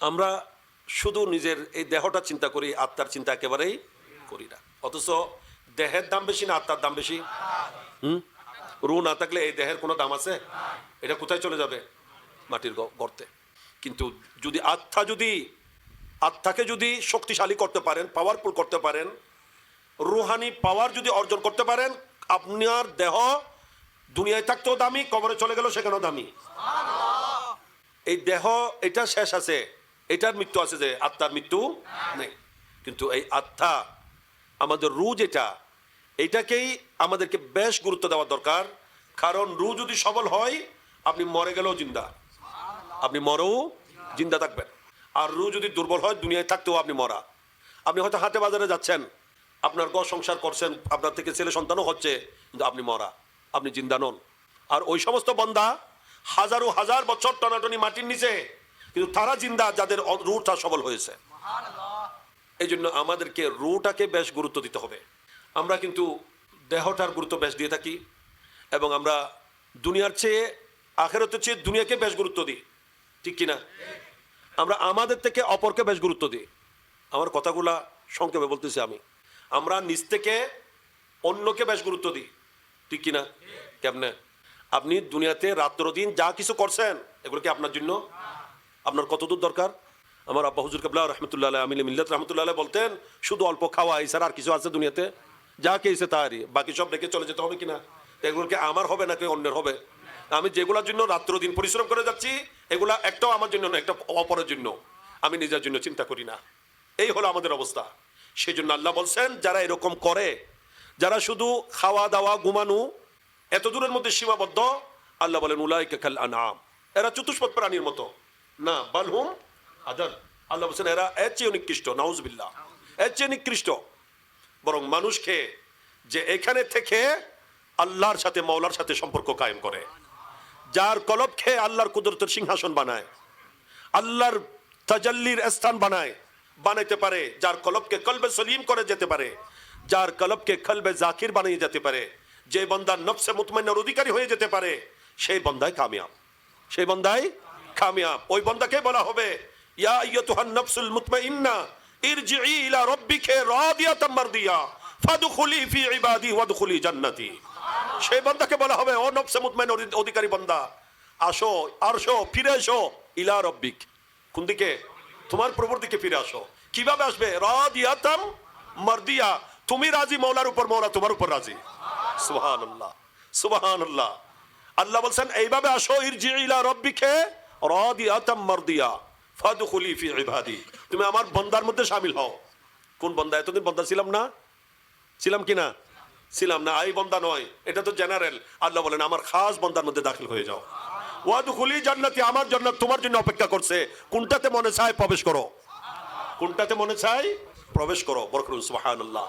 আমরা শুধু নিজের এই দেহটা চিন্তা করি, আত্মার চিন্তা একেবারেই করি না। অথচ দেহের দাম বেশি না আত্মার দাম বেশি? হুম? রু না থাকলে এই দেহের কোনো দাম আছে? এটা কোথায় চলে যাবে? মাটির গর্তে। কিন্তু যদি আত্মা যদি, আত্মাকে যদি শক্তিশালী করতে পারেন পাওয়ারফুল করতে পারেন, রুহানি পাওয়ার যদি অর্জন করতে পারেন, আপনার দেহ দুনিয়ায় থাকতেও দামি, কবরে চলে গেল সেখানেও দামি। এই দেহ, এটা শেষ আছে। এটার মৃত্যু আছে যে আত্মার মৃত্যু নেই। কিন্তু এই আত্মা, আমাদের রু যেটা, এটাকেই আমাদেরকে বেশ গুরুত্ব দেওয়া দরকার। কারণ রু যদি সবল হয়, আপনি মরে গেলেও জিন্দা। আপনি মরেও জিন্দা থাকবেন। আর রু যদি দুর্বল হয়, দুনিয়ায় থাকতেও আপনি মরা। আপনি হয়তো হাটে বাজারে যাচ্ছেন, আপনার ঘর সংসার করছেন, আপনার থেকে ছেলে সন্তানও হচ্ছে, কিন্তু আপনি মরা, আপনি জিন্দা নন। আর ওই সমস্ত বন্দা হাজারো হাজার বছর টনাটনি মাটির নিচে কিন্তু তারা জিন্দা, যাদের রুটা সবল হয়েছে। এই জন্য আমাদেরকে রুটাকে বেশ গুরুত্ব দিতে হবে। আমরা কিন্তু দেহটার গুরুত্ব বেশ দিয়ে থাকি এবং আমরা দুনিয়ার চেয়ে, আখেরতের চেয়ে দুনিয়াকে বেশ গুরুত্ব দিই। ঠিক কিনা? আমরা আমাদের থেকে অপরকে বেশ গুরুত্ব দিই। আমার কথাগুলা সংক্ষেপে বলতেছি আমি। আমরা নিজ থেকে অন্যকে বেশ গুরুত্ব দিই। ঠিক কিনা? কেমনে? আপনি দুনিয়াতে রাত্র দিন যা কিছু করছেন, এগুলো কি আপনার জন্য? আপনার কতদূর দরকার? আমার আব্বা হুজুর কাবলা রহমতুল্লাহ আমিল মিল্লাত রহমতুল্লাহ বলতেন, শুধু অল্প খাওয়া এছাড়া আর কিছু আছে দুনিয়াতে? যা খেয়েছে তারই বাকি সব রেখে চলে যেতে হবে কিনা? এগুলোকে আমার হবে নাকি অন্যের হবে? আমি যেগুলোর জন্য রাত্র দিন পরিশ্রম করে যাচ্ছি, এগুলা একটাও আমার জন্য না, একটা অপরের জন্য। আমি নিজের জন্য চিন্তা করি না। এই হলো আমাদের অবস্থা। সেই জন্য আল্লাহ বলছেন, যারা এরকম করে, যারা শুধু খাওয়া দাওয়া ঘুমানো এত দূরের মধ্যে সীমাবদ্ধ, আল্লাহ বলেন, উলাইকে খাল আনাম এরা চতুষ্পদ প্রাণীর মতো। না বালহুম আদার আল্লাহ বলছেন, এরা এর চেয়ে নিকৃষ্ট, নাউজবিল্লাহ। এর চেয়ে নিকৃষ্ট। বরং মানুষকে যে এখানে থেকে আল্লাহর সাথে মৌলার সাথে সম্পর্ক কায়েম করে। যার কলব খেয়ে আল্লাহর কুদরতের সিংহাসন বানায়, আল্লাহর তাজাল্লির স্থান বানায়, বানাইতে পারে। যার কলবকে কলবে সলিম করে যেতে পারে, যার কলবকে কলবে জাকির বানিয়ে যেতে পারে, যে বন্দার নফসে মুতমাইনার অধিকারী হয়ে যেতে পারে, সেই বন্দায় কামিয়াব। সেই বন্দায় কামিয়াব। ওই বন্দাকে বলা হবে, ইয়া আইয়াতুহান নফসুল মুতমাইন্না ইরজিই ইলা ফাদখুলি ফি ইবাদি ওয়াদখুলি জান্নাতি। সেই বলা হবে, ও নফসে মুতমাইন অধিকারী আসো আসো ফিরে এসো, ইলা কোন দিকে? তোমার প্রভুর দিকে ফিরে আসো। কীভাবে আসবে? রাদিয়াতাম মারদিয়া। তুমি রাজি, মৌলার উপর, মৌলা তোমার উপর রাজি। সুবহানাল্লাহ সুবহানাল্লাহ। আল্লাহ বলছেন, এইভাবে আসো ইরজি ইলা রব্বিকে মারদিয়া, ফাদখুলি ফি ইবাদি। তুমি আমার বন্দার মধ্যে সামিল হও। কোন বন্দা? এতদিন বন্দা ছিলাম না? ছিলাম কি না? ছিলাম না এই বন্দা নয়। এটা তো জেনারেল। আল্লাহ বলেন, আমার খাস বন্দার মধ্যে দাখিল হয়ে যাও। ওয়াদখুলি জান্নাতি, আমার জন্য, তোমার জন্য অপেক্ষা করছে। কোনটাতে মনে চায় প্রবেশ করো? কোনটাতে মনে চায়? প্রবেশ করো। বরকরুল সুবহানাল্লাহ।